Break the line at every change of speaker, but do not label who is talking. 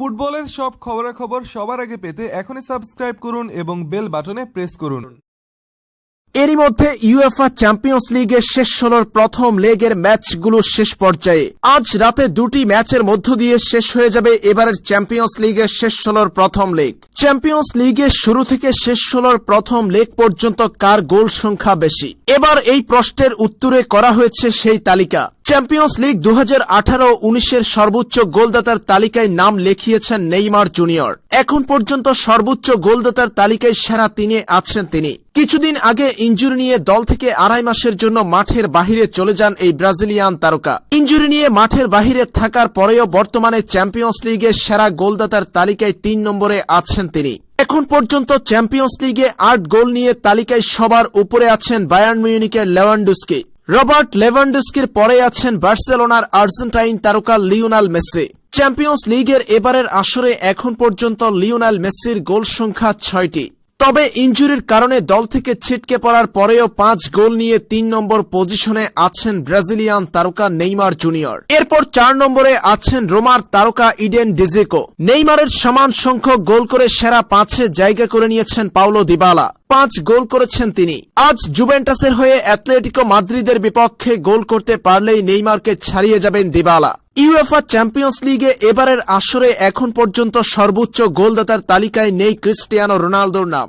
ফুটবলের সব খবরাখবর সবার আগে পেতে এখনই সাবস্ক্রাইব করুন এবং বেল বাটনে প্রেস করুন।
এরই মধ্যে ইউএফআ চ্যাম্পিয়ন্স লিগের শেষ ষোলোর প্রথম লেগের ম্যাচগুলো শেষ পর্যায়ে। আজ রাতে দুটি ম্যাচের মধ্য দিয়ে শেষ হয়ে যাবে এবারের চ্যাম্পিয়ন্স লিগের শেষ ষোলোর প্রথম লেগ। চ্যাম্পিয়ন্স লিগের শুরু থেকে শেষ ষোলোর প্রথম লেগ পর্যন্ত কার গোল সংখ্যা বেশি? এবার এই প্রশ্নের উত্তরে করা হয়েছে সেই তালিকা। চ্যাম্পিয়ন্স লিগ দু হাজার আঠারো উনিশের সর্বোচ্চ গোলদাতার তালিকায় নাম লিখিয়েছেন নেইমার জুনিয়র। এখন পর্যন্ত সর্বোচ্চ গোলদাতার তালিকায় সেরা তিনে আছেন তিনি। কিছুদিন আগে ইঞ্জুরি নিয়ে দল থেকে আড়াই মাসের জন্য মাঠের বাহিরে চলে যান এই ব্রাজিলিয়ান তারকা। ইঞ্জুরি নিয়ে মাঠের বাহিরে থাকার পরেও বর্তমানে চ্যাম্পিয়ন্স লিগের সেরা গোলদাতার তালিকায় তিন নম্বরে আছেন তিনি। এখন পর্যন্ত চ্যাম্পিয়ন্স লিগে আট গোল নিয়ে তালিকায় সবার উপরে আছেন বায়ার্ন মিউনিকের লেভানডুস্কি রবার্ট লেভানডুস্কির পরে আছেন বার্সেলোনার আর্জেন্টাইন তারকা লিওনাল মেসি। চ্যাম্পিয়ন্স লিগের এবারের আসরে এখন পর্যন্ত লিওনাল মেসির গোল সংখ্যা ছয়টি। তবে ইঞ্জুরির কারণে দল থেকে ছিটকে পড়ার পরেও পাঁচ গোল নিয়ে তিন নম্বর পজিশনে আছেন ব্রাজিলিয়ান তারকা নেইমার জুনিয়র। এরপর চার নম্বরে আছেন রোমার তারকা ইডেন ডিজেকো। নেইমারের সমান সংখ্যক গোল করে সেরা পাঁচে জায়গা করে নিয়েছেন পাউলো দিবালা। পাঁচ গোল করেছেন তিনি। আজ জুভেন্টাসের হয়ে অ্যাথলেটিকো মাদ্রিদের বিপক্ষে গোল করতে পারলেই নেইমারকে ছাড়িয়ে যাবেন দিবালা। ইউএফআ চ্যাম্পিয়ন্স লিগে এবারের আসরে এখন পর্যন্ত সর্বোচ্চ গোলদাতার তালিকায় নেই ক্রিস্টিয়ানো রোনালদোর নাম।